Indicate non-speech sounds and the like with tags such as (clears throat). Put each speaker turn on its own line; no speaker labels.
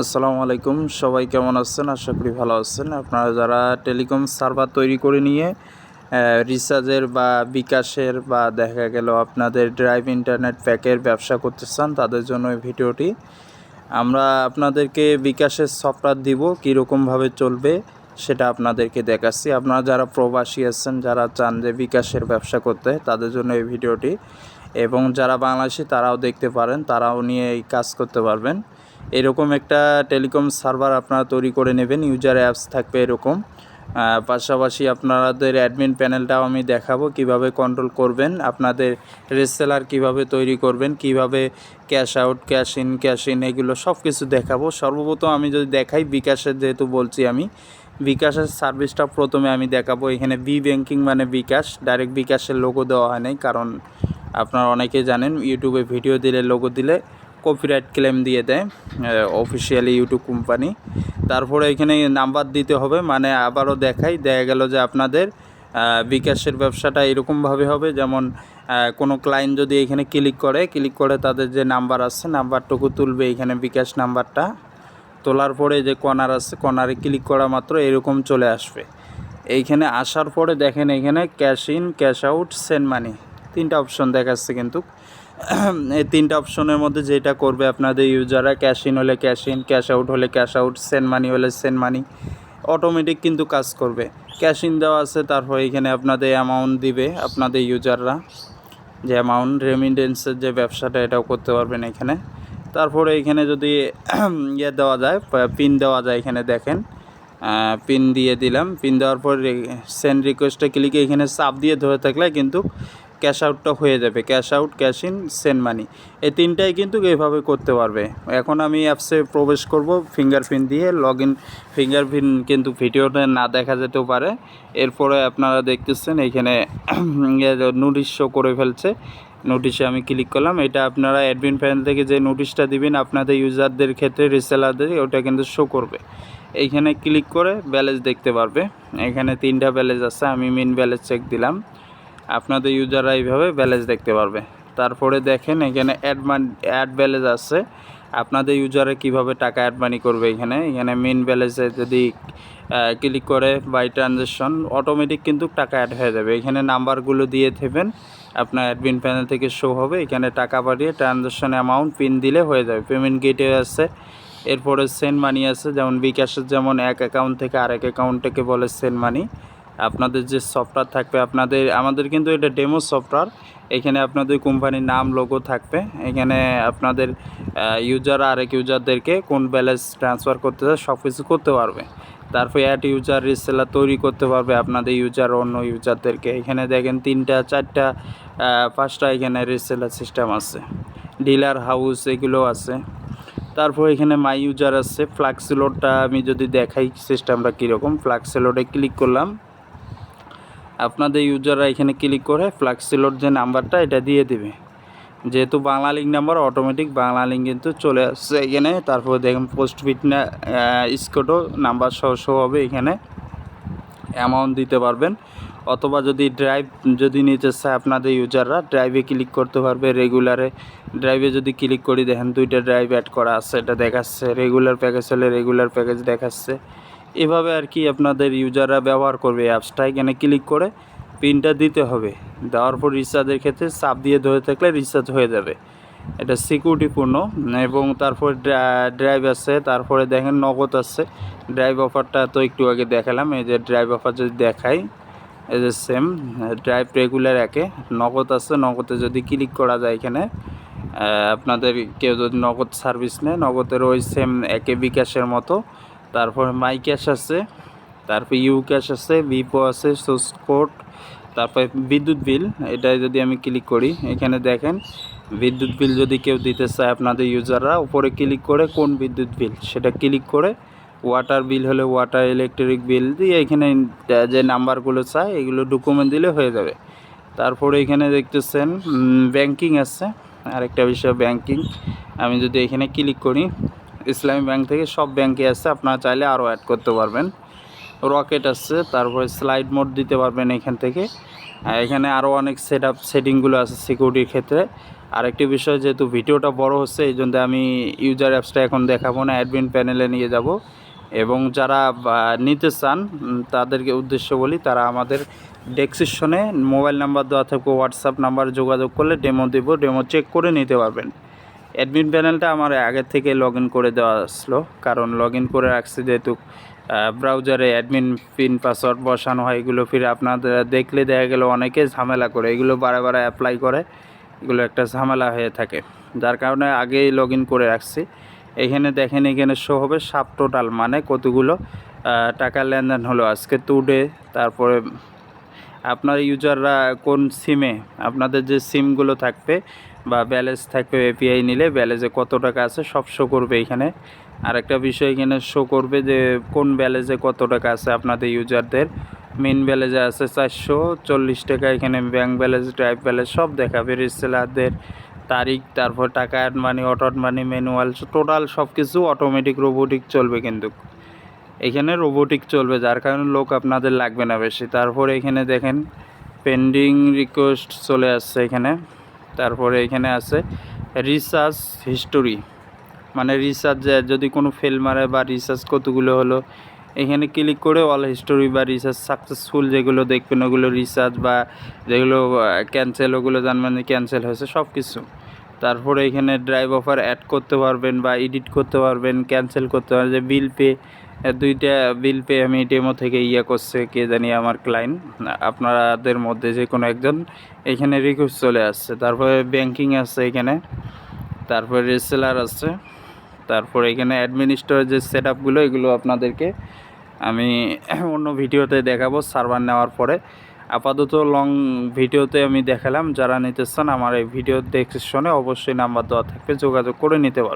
আসসালামু আলাইকুম, সবাই কেমন আছেন? আশা করি ভালো আছেন। আপনারা যারা টেলিকম সার্ভার তৈরি করে নিয়ে রিচার্জের বা বিকাশের বা দেখা গেল আপনাদের ড্রাইভ ইন্টারনেট প্যাকের ব্যবসা করতে চান, তাদের জন্য এই ভিডিওটি। আমরা আপনাদেরকে বিকাশের সফটওয়্যার দিব, কীরকমভাবে চলবে সেটা আপনাদেরকে দেখাচ্ছি। আপনারা যারা প্রবাসী আছেন, যারা চান যে বিকাশের ব্যবসা করতে, তাদের জন্য এই ভিডিওটি। এবং যারা বাংলাদেশি, তারাও দেখতে পারেন, তারাও নিয়ে এই কাজ করতে পারবেন। এরকম একটা টেলিকম সার্ভার আপনারা তৈরি করে নেবেন, ইউজার অ্যাপস থাকবে এরকম। পাশাপাশি আপনাদের অ্যাডমিন প্যানেলটাও আমি দেখাবো, কীভাবে কন্ট্রোল করবেন, আপনাদের রেসেলার কীভাবে তৈরি করবেন, কীভাবে cash out cash in cash in এগুলো সব কিছু দেখাবো। সর্বপ্রথম আমি যদি দেখাই, বিকাশের যেহেতু বলছি আমি বিকাশের সার্ভিসটা প্রথমে আমি দেখাবো। এখানে বি ব্যাংকিং মানে বিকাশ। ডাইরেক্ট বিকাশের লোগো দেওয়া হয় নাই, কারণ আপনারা অনেকে জানেন, ইউটিউবে ভিডিও দিলে, লোগো দিলে কপিরাইট ক্লেম দিয়ে দেয় অফিসিয়ালি ইউটিউব কোম্পানি তারপরে এখানে নাম্বার দিতে হবে মানে আবারও দেখাই দেখা গেল যে আপনাদের বিকাশের ব্যবসাটা এরকমভাবে হবে, যেমন কোনো ক্লায়েন্ট যদি এখানে ক্লিক করে ক্লিক করে তাদের যে নাম্বার আছে নাম্বারটুকু তুলবে এখানে বিকাশ নাম্বারটা তোলার পরে যে কর্নার আছে, কর্নারে ক্লিক করা মাত্র এরকম চলে আসবে। এইখানে আসার পরে দেখেন এখানে cash in cash out send money তিনটা অপশন দেখাচ্ছে কিন্তু। (clears throat) এই তিনটা অপশনের মধ্যে যেটা করবে আপনাদের ইউজাররা ক্যাশ ইন হলে ক্যাশ ইন ক্যাশ আউট হলে ক্যাশ আউট সেন্ড মানি হলে সেন্ড মানি অটোমেটিক কিন্তু কাজ করবে। ক্যাশ ইন দেওয়া আছে, তারপর এখানে আপনাদের অ্যামাউন্ট দিবে আপনাদের ইউজাররা যে অ্যামাউন্ট রেমিটেন্সের যে ব্যবসাটা, এটাও করতে পারবেন এখানে। তারপরে এখানে যদি ইয়ে দেওয়া যায় পিন দেওয়া যায় এখানে দেখেন। পিন দিয়ে দিলাম। পিন দেওয়ার পর সেন্ড রিকোয়েস্টে ক্লিকে এখানে চাপ দিয়ে ধরে থাকলে কিন্তু ক্যাশ আউটটা হয়ে যাবে। Cash out cash in send money এই তিনটাই কিন্তু এইভাবে করতে পারবে। এখন আমি অ্যাপসে প্রবেশ করব ফিঙ্গারপ্রিন্ট দিয়ে লগ ইন ফিঙ্গারপ্রিন্ট কিন্তু ভিডিওতে না দেখা যেতেও পারে। এরপরে আপনারা দেখতেছেন এখানে নোটিশ শো করে ফেলছে। নোটিশে আমি ক্লিক করলাম। এটা আপনারা অ্যাডমিন প্যানেল থেকে যে নোটিশটা দিবেন, আপনাদের ইউজারদের ক্ষেত্রে রিসেলারদের ওটা কিন্তু শো করবে। এইখানে ক্লিক করে ব্যালেন্স দেখতে পারবে। এখানে তিনটা ব্যালেন্স আছে, আমি মেন ব্যালেন্স চেক দিলাম। আপনাদের ইউজাররা এইভাবে ব্যালেন্স দেখতে পারবে। তারপরে দেখেন, এখানে অ্যাড অ্যাড ব্যালেন্স আছে। আপনাদের ইউজারে কীভাবে টাকা অ্যাড মানি করবে এখানে? এখানে মেন ব্যালেন্সে যদি ক্লিক করে বাই ট্রানজ্যাকশন অটোমেটিক কিন্তু টাকা অ্যাড হয়ে যাবে। এখানে নাম্বারগুলো দিয়ে দেবেন, আপনার অ্যাডমিন প্যানেল থেকে শো হবে। এখানে টাকা পাঠিয়ে ট্রানজ্যাকশন অ্যামাউন্ট পিন দিলে হয়ে যাবে। পেমেন্ট গেটে আছে, এরপরে সেন্ড মানি আছে, যেমন বিকাশের যেমন এক অ্যাকাউন্ট থেকে আরেক অ্যাকাউন্টটাকে বলে সেন্ড মানি আপনাদের যে সফটওয়্যার থাকবে, আপনাদের, আমাদের কিন্তু এটা ডেমো সফটওয়্যার এখানে আপনাদের কোম্পানির নাম লোগো থাকবে। এখানে আপনাদের ইউজার আরেক ইউজারদেরকে কোন ব্যালেন্স ট্রান্সফার করতে চায় সব কিছু করতে পারবে। তারপর অ্যাড ইউজার রিসেলার তৈরি করতে পারবে আপনাদের ইউজার অন্য ইউজারদেরকে এখানে দেখেন তিনটা, চারটা পাঁচটা এখানে রিসেলার সিস্টেম আছে। ডিলার হাউস এগুলো আছে। তারপর এখানে মাই ইউজার আছে। ফ্লাক্সিলোডটা আমি যদি দেখাই সিস্টেমটা কীরকম ফ্লাক্সিলোডে ক্লিক করলাম। আপনাদের ইউজাররা এখানে ক্লিক করে ফ্লাক্সিলোড যে নাম্বারটা, এটা দিয়ে দেবে। যেহেতু Banglalink number automatic Banglalink কিন্তু চলে আসছে এখানে। তারপর দেখেন পোস্ট না স্কোটও নাম্বার সহ শো হবে এখানে। অ্যামাউন্ট দিতে পারবেন। অথবা যদি ড্রাইভ যদি নিতে চায় আপনাদের ইউজাররা ড্রাইভে ক্লিক করতে পারবে রেগুলারে ড্রাইভে যদি ক্লিক করি, দেখেন দুইটা ড্রাইভ অ্যাড করা আছে। এটা দেখাচ্ছে রেগুলার প্যাকেজ হলে রেগুলার প্যাকেজ দেখাচ্ছে। এভাবে আর কি আপনাদের ইউজাররা ব্যবহার করবে অ্যাপসটা। এখানে ক্লিক করে পিনটা দিতে হবে। দেওয়ার পর রিচার্জের ক্ষেত্রে চাপ দিয়ে ধরে থাকলে রিচার্জ হয়ে যাবে। এটা সিকিউরিটিপূর্ণ এবং তারপর ড্রাইভ আছে, তারপরে দেখেন নগদ আছে। ড্রাইভ অফারটা তো একটু আগে দেখালাম, এই যে ড্রাইভ অফার যদি দেখাই, এই যে সেম ড্রাইভ রেগুলার একে, নগদ আছে, নগদে যদি ক্লিক করা যায় এখানে আপনাদের কেউ যদি নগদ সার্ভিস নেয়, নগদের ওই সেম একে বিকাশের মতো তারপর মাই ক্যাশ আছে, তারপর ইউ ক্যাশ আছে ভিপো আছে, সোর্স কোড, তারপর বিদ্যুৎ বিল, এটাই যদি আমি ক্লিক করি, এখানে দেখেন বিদ্যুৎ বিল যদি কেউ দিতে চায় আপনাদের ইউজাররা, উপরে ক্লিক করে কোন বিদ্যুৎ বিল, সেটা ক্লিক করে ওয়াটার বিল হলে ওয়াটার, ইলেকট্রিক বিল দিয়ে এখানে যে নাম্বারগুলো চায়, এগুলো ডকুমেন্ট দিলে হয়ে যাবে। তারপরে এখানে দেখতেছেন ব্যাংকিং আছে, আরেকটা বিষয় ব্যাংকিং, আমি যদি এখানে ক্লিক করি ইসলামী ব্যাংক থেকে সব ব্যাংকে আছে, আপনারা চাইলে আরও অ্যাড করতে পারবেন। রকেট আছে, তারপরে স্লাইড মোড দিতে পারবেন এখান থেকে। এখানে আরও অনেক সেট আপ সেটিংগুলো আছে সিকিউরিটির ক্ষেত্রে। আরেকটি বিষয়, যেহেতু ভিডিওটা বড় হচ্ছে, এই জন্য আমি ইউজার অ্যাপসটা এখন দেখাবো না অ্যাডমিন প্যানেলে নিয়ে যাব। এবং যারা নিতে চান তাদেরকে উদ্দেশ্য বলি, তারা আমাদের ডেসক্রিপশনে মোবাইল নাম্বার দেওয়া থাকবে হোয়াটসঅ্যাপ নাম্বার যোগাযোগ করলে ডেমো দেবো ডেমো চেক করে নিতে পারবেন। অ্যাডমিন প্যানেলটা আমার আগে থেকে লগ করে দেওয়া আসলো। কারণ লগ করে রাখছি যেহেতু ব্রাউজারে অ্যাডমিন পিন পাসওয়ার্ড বসানো হয়, এগুলো ফিরে আপনাদের দেখলে দেখা গেল অনেকে ঝামেলা করে। এগুলো বারে বারে অ্যাপ্লাই করে, এগুলো একটা ঝামেলা হয়ে থাকে। যার কারণে আগেই লগ করে রাখছি। এখানে দেখেন, এখানে শো হবে সাব টোটাল মানে কতগুলো টাকা লেনদেন হলো। আজকে টু ডে তারপরে আপনার ইউজাররা কোন সিমে আপনাদের যে সিমগুলো থাকবে বা ব্যালেন্স থাকবে এপিআই নিলে ব্যালেন্সে কত টাকা আছে সব শো করবে এখানে। আর একটা বিষয় এখানে শো করবে যে কোন ব্যালেন্সে কত টাকা আছে আপনাদের ইউজারদের। মেন ব্যালেন্সে আছে চারশো চল্লিশ টাকা, এখানে ব্যাংক ব্যালেন্স ড্রাইভ ব্যালেন্স সব দেখাবে। রিসেলারদের তারিখ, তারপর টাকা add money auto money manual total সব কিছু অটোমেটিক রোবোটিক চলবে কিন্তু। এখানে রোবোটিক চলবে, যার কারণে লোক আপনাদের লাগবে না বেশি। তারপরে এখানে দেখেন পেন্ডিং রিকোয়েস্ট চলে আসছে এখানে। তারপরে এখানে আছে রিসার্চ হিস্টোরি মানে রিসার্চ যদি কোনো ফেল মারে বা রিসার্চ কতগুলো হলো, এখানে ক্লিক করে অল হিস্টোরি বা রিসার্চ সাকসেসফুল যেগুলো দেখবেন, ওগুলো রিসার্চ বা যেগুলো ক্যান্সেল ওগুলো জানবেন ক্যান্সেল হয়েছে সব কিছু তারপরে এখানে ড্রাইভ অফার অ্যাড করতে পারবেন বা এডিট করতে পারবেন ক্যান্সেল করতে পারবেন, যে বিল পে দুইটা বিল পে আমি ডেমো থেকে ইয়ে করছে, কে জানি আমার ক্লায়েন্ট আপনাদের মধ্যে যে কোনো একজন। এখানে রিকোয়েস্ট চলে আসছে। তারপরে ব্যাংকিং আছে এখানে, তারপরে রেসেলার আছে, তারপরে এখানে অ্যাডমিনিস্ট্রেটর যে সেট আপগুলো এগুলো আপনাদেরকে আমি অন্য ভিডিওতে দেখাবো সার্ভার নেওয়ার পরে। আপাতত লং ভিডিওতে আমি দেখালাম, যারা নিতে চান আমার এই ভিডিও ডেসক্রিপশনে অবশ্যই নাম্বার দেওয়া থাকবে, যোগাযোগ করে নিতে পারবেন।